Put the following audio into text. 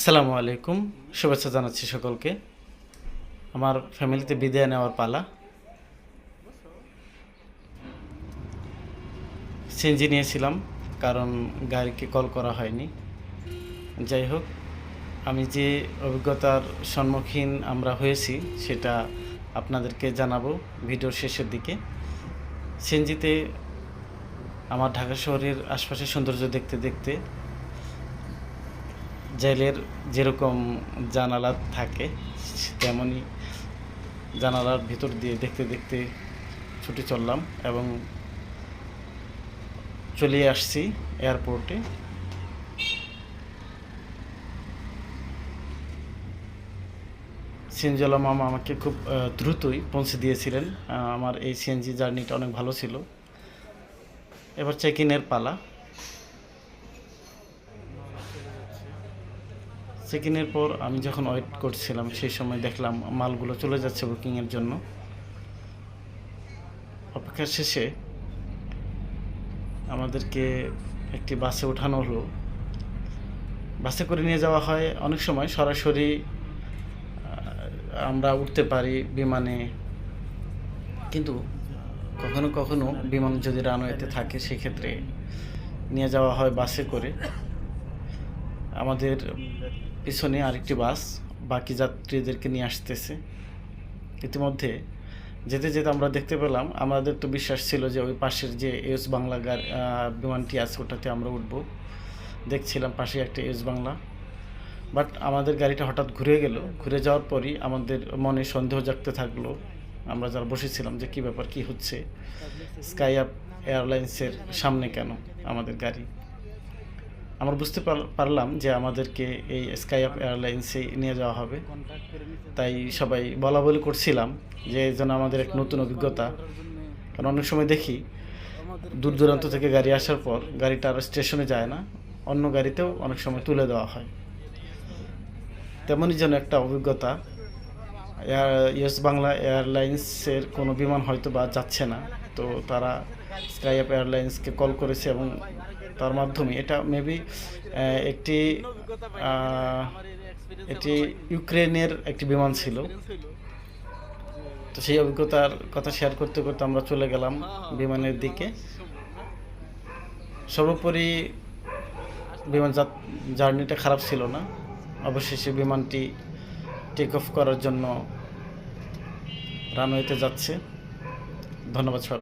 আসসালামু আলাইকুম। শুভেচ্ছা জানাচ্ছি সকলকে। আমার ফ্যামিলিতে বিদায় নেওয়ার পালা। সিএনজি নিয়েছিলাম, কারণ গাড়িকে কল করা হয়নি। যাই হোক, আমি যে অভিজ্ঞতার সম্মুখীন আমরা হয়েছি, সেটা আপনাদেরকে জানাব ভিডিওর শেষের দিকে। সিএনজিতে আমার ঢাকা শহরের আশপাশের সৌন্দর্য দেখতে দেখতে জেলের যেরকম জানালা থাকে তেমনই জানালার ভিতর দিয়ে দেখতে দেখতে ছুটে চললাম এবং চলে আসছি এয়ারপোর্টে। সিএনজিওয়ালা মামা আমাকে খুব দ্রুতই পৌঁছে দিয়েছিলেন। আমার এই সিএনজি জার্নিটা অনেক ভালো ছিল। এবার চেক ইনের পালা। ইনের পর আমি যখন ওয়েট করছিলাম, সেই সময় দেখলাম মালগুলো চলে যাচ্ছে বুকিংয়ের জন্য। অপেক্ষার শেষে আমাদেরকে একটি বাসে ওঠানো হলো। বাসে করে নিয়ে যাওয়া হয় অনেক সময়, সরাসরি আমরা উঠতে পারি বিমানে। কিন্তু কখনো কখনো বিমান যদি রানওয়েতে থাকে, সেক্ষেত্রে নিয়ে যাওয়া হয় বাসে করে। আমাদের পিছনে আরেকটি বাস বাকি যাত্রীদেরকে নিয়ে আসতেছে। ইতিমধ্যে যেতে যেতে আমরা দেখতে পেলাম, আমাদের তো বিশ্বাস ছিল যে ওই পাশের যে এস বাংলা বিমানটি আছে ওটাতে আমরা উঠবো। দেখছিলাম পাশে একটা এস বাংলা। বাট আমাদের গাড়িটা হঠাৎ ঘুরে গেল। ঘুরে যাওয়ার পরই আমাদের মনে সন্দেহ জাগতে থাকল। আমরা যারা বসেছিলাম যে কী ব্যাপার, কী হচ্ছে? স্কাই আপ এয়ারলাইন্সের সামনে কেন আমাদের গাড়ি? আমরা বুঝতে পার- পারলাম যে আমাদেরকে এই স্কাই আপ এয়ারলাইন্সে নিয়ে যাওয়া হবে। তাই সবাই বলা বলি করছিলাম যে জন্য আমাদের এক নতুন অভিজ্ঞতা। কারণ অনেক সময় দেখি দূর দূরান্ত থেকে গাড়ি আসার পর গাড়িটা আর স্টেশনে যায় না, অন্য গাড়িতেও অনেক সময় তুলে দেওয়া হয়। তেমনই যেন একটা অভিজ্ঞতা। এয়ার ইয়েস বাংলা এয়ারলাইন্সের কোনো বিমান হয়তো বা যাচ্ছে না, তো তারা স্কাই আপ এয়ারলাইন্সকে কল করেছে এবং তার মাধ্যমে। এটা মেবি একটি এটি ইউক্রেনের একটি বিমান ছিল। তো সেই অভিজ্ঞতার কথা শেয়ার করতে করতে আমরা চলে গেলাম বিমানের দিকে। সর্বোপরি বিমান জার্নিটা খারাপ ছিল না। অবশেষে বিমানটি টেক অফ করার জন্য রানওয়েতে যাচ্ছে। ধন্যবাদ সবাই